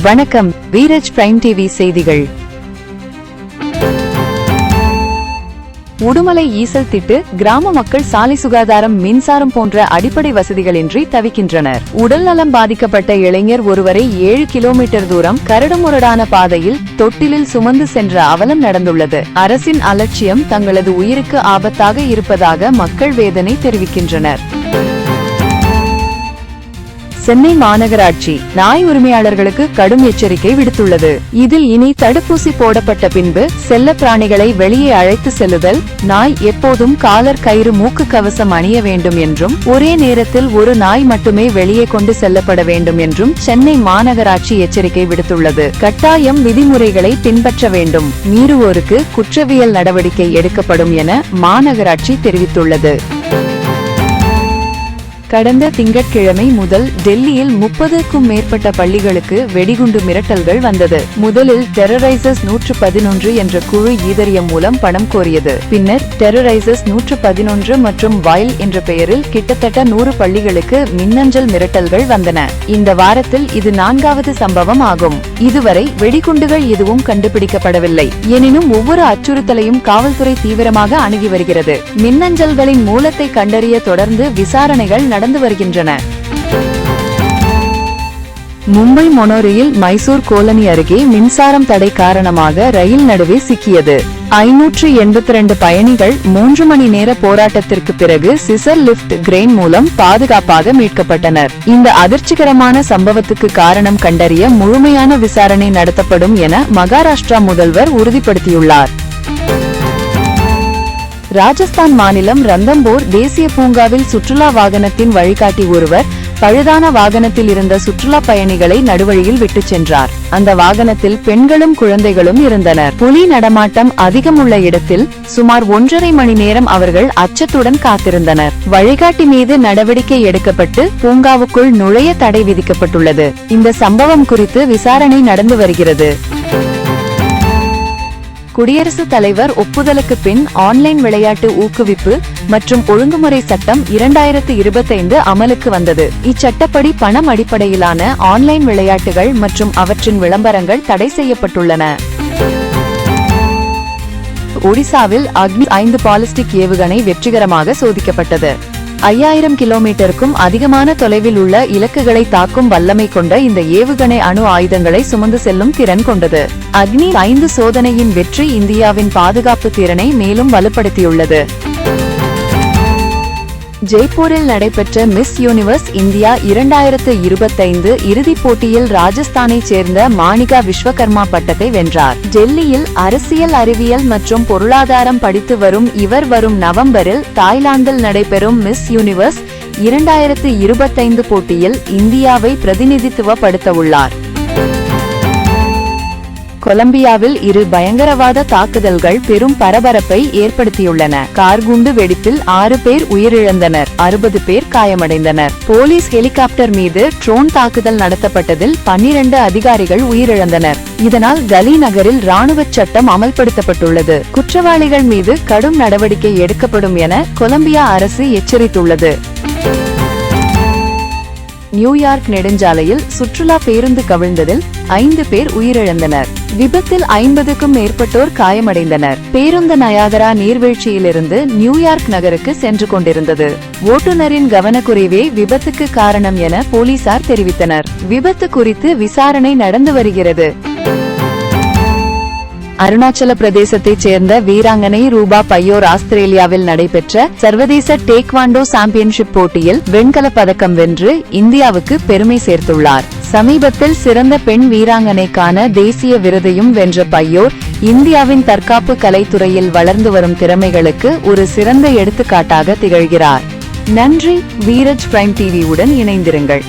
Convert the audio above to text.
வணக்கம் வீரஜ் prime TV செய்திகள். உடுமலை ஈசல் திட்டு கிராம மக்கள் சாலை சுகாதாரம் மின்சாரம் போன்ற அடிப்படை வசதிகளின்றி தவிக்கின்றனர். உடல் நலம் பாதிக்கப்பட்ட இளைஞர் ஒருவரை ஏழு கிலோமீட்டர் தூரம் கரடுமுரடான பாதையில் தொட்டிலில் சுமந்து சென்ற அவலம் நடந்துள்ளது. அரசின் அலட்சியம் தங்களது உயிருக்கு ஆபத்தாக இருப்பதாக மக்கள் வேதனை தெரிவிக்கின்றனர். சென்னை மாநகராட்சி நாய் உரிமையாளர்களுக்கு கடும் எச்சரிக்கை விடுத்துள்ளது. இதில் இனி தடுப்பூசி போடப்பட்ட பின்பு செல்ல பிராணிகளை வெளியே அழைத்து செல்லுதல் நாய் எப்போதும் காலர் கயிறு மூக்கு கவசம் அணிய வேண்டும் என்றும் ஒரே நேரத்தில் ஒரு நாய் மட்டுமே வெளியே கொண்டு செல்லப்பட வேண்டும் என்றும் சென்னை மாநகராட்சி எச்சரிக்கை விடுத்துள்ளது. கட்டாயம் விதிமுறைகளை பின்பற்ற வேண்டும். மீறுவோருக்கு குற்றவியல் நடவடிக்கை எடுக்கப்படும் என மாநகராட்சி தெரிவித்துள்ளது. கடந்த திங்கட்கிழமை முதல் டெல்லியில் முப்பதுக்கும் மேற்பட்ட பள்ளிகளுக்கு வெடிகுண்டு மிரட்டல்கள் வந்தது. முதலில் டெரரைசஸ் நூற்று பதினொன்று என்ற குழு ஈதரியம் மூலம் பணம் கோரியது. பின்னர் டெரரைசஸ் நூற்று பதினொன்று மற்றும் வயல் என்ற பெயரில் கிட்டத்தட்ட நூறு பள்ளிகளுக்கு மின்னஞ்சல் மிரட்டல்கள் வந்தன. இந்த வாரத்தில் இது நான்காவது சம்பவம் ஆகும். இதுவரை வெடிகுண்டுகள் எதுவும் கண்டுபிடிக்கப்படவில்லை. எனினும் ஒவ்வொரு அச்சுறுத்தலையும் காவல்துறை தீவிரமாக அணுகி வருகிறது. மின்னஞ்சல்களின் மூலத்தை கண்டறிய தொடர்ந்து விசாரணைகள் நடந்து வருகின்றன. மும்பை மொனோரியில் மைசூர் கோலனி அருகே மின்சாரம் தடை காரணமாக ரயில் நடுவே சிக்கியது. ஐநூற்று எண்பத்தி ரெண்டு பயணிகள் மூன்று மணி நேர போராட்டத்திற்கு பிறகு சிசர் லிப்ட் கிரெயின் மூலம் பாதுகாப்பாக மீட்கப்பட்டனர். இந்த அதிர்ச்சிகரமான சம்பவத்துக்கு காரணம் கண்டறிய முழுமையான விசாரணை நடத்தப்படும் என மகாராஷ்டிரா முதல்வர் உறுதிப்படுத்தியுள்ளார். ராஜஸ்தான் மாநிலம் ரந்தம்போர் தேசிய பூங்காவில் சுற்றுலா வாகனத்தின் வழிகாட்டி ஒருவர் பழுதான வாகனத்தில் இருந்த சுற்றுலா பயணிகளை நடுவழியில் விட்டுச் சென்றார். அந்த வாகனத்தில் பெண்களும் குழந்தைகளும் இருந்தனர். புலி நடமாட்டம் அதிகம் உள்ள இடத்தில் சுமார் ஒன்றரை மணி நேரம் அவர்கள் அச்சத்துடன் காத்திருந்தனர். வழிகாட்டி மீது நடவடிக்கை எடுக்கப்பட்டு பூங்காவுக்குள் நுழைய தடை விதிக்கப்பட்டுள்ளது. இந்த சம்பவம் குறித்து விசாரணை நடந்து வருகிறது. குடியரசுத் தலைவர் ஒப்புதலுக்கு பின் ஆன்லைன் விளையாட்டு ஊக்குவிப்பு மற்றும் ஒழுங்குமுறை சட்டம் இரண்டாயிரத்து இருபத்தைந்து அமலுக்கு வந்தது. இச்சட்டப்படி பணம் அடிப்படையிலான ஆன்லைன் விளையாட்டுகள் மற்றும் அவற்றின் விளம்பரங்கள் தடை செய்யப்பட்டுள்ளன. ஒடிசாவில் அக்னி ஐந்து பாலிஸ்டிக் ஏவுகணை வெற்றிகரமாக சோதிக்கப்பட்டது. ஐயாயிரம் கிலோமீட்டருக்கும் அதிகமான தொலைவில் உள்ள இலக்குகளை தாக்கும் வல்லமை கொண்ட இந்த ஏவுகணை அணு ஆயுதங்களை சுமந்து செல்லும் திறன் கொண்டது. அக்னி ஐந்து சோதனையின் வெற்றி இந்தியாவின் பாதுகாப்பு திறனை மேலும் வலுப்படுத்தியுள்ளது. ஜெய்ப்பூரில் நடைபெற்ற மிஸ் யூனிவர்ஸ் இந்தியா இரண்டாயிரத்து இருபத்தைந்து இறுதிப் போட்டியில் ராஜஸ்தானைச் சேர்ந்த மாணிகா விஸ்வகர்மா பட்டத்தை வென்றார். டெல்லியில் அரசியல் அறிவியல் மற்றும் பொருளாதாரம் படித்து வரும் இவர் வரும் நவம்பரில் தாய்லாந்தில் நடைபெறும் மிஸ் யூனிவர்ஸ் இரண்டாயிரத்து இருபத்தைந்து போட்டியில் இந்தியாவை பிரதிநிதித்துவப்படுத்த உள்ளார். கொலம்பியாவில் இரு பயங்கரவாத தாக்குதல்கள் பெரும் பரபரப்பை ஏற்படுத்தியுள்ளன. கார்குண்டு வெடிப்பில் ஆறு பேர் உயிரிழந்தனர் அறுபது பேர் காயமடைந்தனர். போலீஸ் ஹெலிகாப்டர் மீது ட்ரோன் தாக்குதல் நடத்தப்பட்டதில் பன்னிரண்டு அதிகாரிகள் உயிரிழந்தனர். இதனால் கலி நகரில் ராணுவ சட்டம் அமல்படுத்தப்பட்டுள்ளது. குற்றவாளிகள் மீது கடும் நடவடிக்கை எடுக்கப்படும் என கொலம்பியா அரசு எச்சரித்துள்ளது. நியூயார்க் நெடுஞ்சாலையில் சுற்றுலா பேருந்து கவிழ்ந்ததில் ஐந்து பேர் உயிரிழந்தனர். விபத்தில் ஐம்பதுக்கும் மேற்பட்டோர் காயமடைந்தனர். பேருந்து நயாகரா நீர்வீழ்ச்சியிலிருந்து நியூயார்க் நகருக்கு சென்று கொண்டிருந்தது. ஓட்டுநரின் கவனக்குறைவே விபத்துக்கு காரணம் என போலீசார் தெரிவித்தனர். விபத்து குறித்து விசாரணை நடந்து வருகிறது. அருணாச்சல பிரதேசத்தைச் சேர்ந்த வீராங்கனை ரூபா பையோர் ஆஸ்திரேலியாவில் நடைபெற்ற சர்வதேச டேக்வாண்டோ சாம்பியன்ஷிப் போட்டியில் வெண்கலப் பதக்கம் வென்று இந்தியாவுக்கு பெருமை சேர்த்துள்ளார். சமீபத்தில் சிறந்த பெண் வீராங்கனைக்கான தேசிய விருதையும் வென்ற பையோர் இந்தியாவின் தற்காப்பு கலைத்துறையில் வளர்ந்து வரும் திறமைகளுக்கு ஒரு சிறந்த எடுத்துக்காட்டாக திகழ்கிறார். நன்றி வீரஜ் பிரைம் டிவியுடன் இணைந்திருங்கள்.